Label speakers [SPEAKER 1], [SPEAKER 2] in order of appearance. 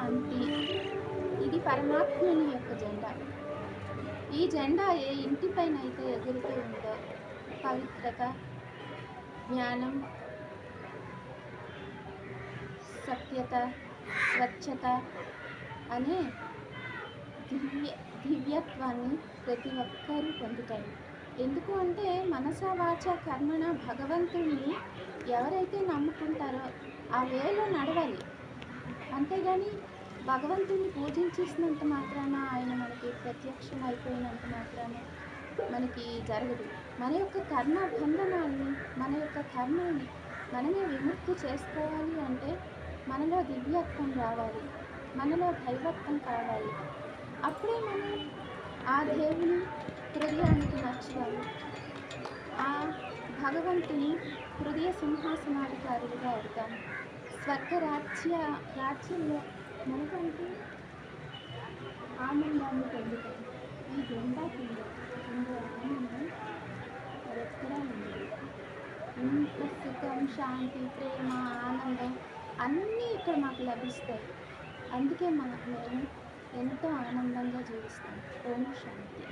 [SPEAKER 1] శాంతి. ఇది పరమాత్మని యొక్క జెండా. ఈ జెండా ఏ ఇంటిపైన అయితే ఎగురుతూ ఉందో పవిత్రత జ్ఞానం సత్యత స్వచ్ఛత అనే దివ్య దివ్యత్వాన్ని ప్రతి ఒక్కరూ పొందుతారు ఎందుకు అంటే మనసా వాచ కర్మణ భగవంతుణ్ణి ఎవరైతే నమ్ముకుంటారో ఆ వేలో నడవాలి. అంతేగాని భగవంతుని పూజించేసినంత మాత్రాన ఆయన మనకి ప్రత్యక్షం అయిపోయినంత మాత్రాన మనకి జరగదు. మన యొక్క కర్మ బంధనాన్ని మన యొక్క కర్మని మనమే విముక్తి చేసుకోవాలి అంటే మనలో దివ్యత్వం రావాలి. మనలో దైవత్వం కావాలి. అప్పుడే మనం ఆ దేవుని హృదయానికి నచ్చాలి ఆ భగవంతుని హృదయ సింహాసనాధికారులుగా అవుతాము స్వర్గ రాజ్య రాజ్యంలో మనకంటూ ఆనందాన్ని పొందుతాం ఈ జెండా కింద ఆనందం ఎక్కడా ఉండదు. ఇంత సుఖం శాంతి ప్రేమ ఆనందం అన్నీ ఇక్కడ మాకు లభిస్తాయి. అందుకే మా మేము ఎంతో ఆనందంగా జీవిస్తాం. ఓం శాంతి.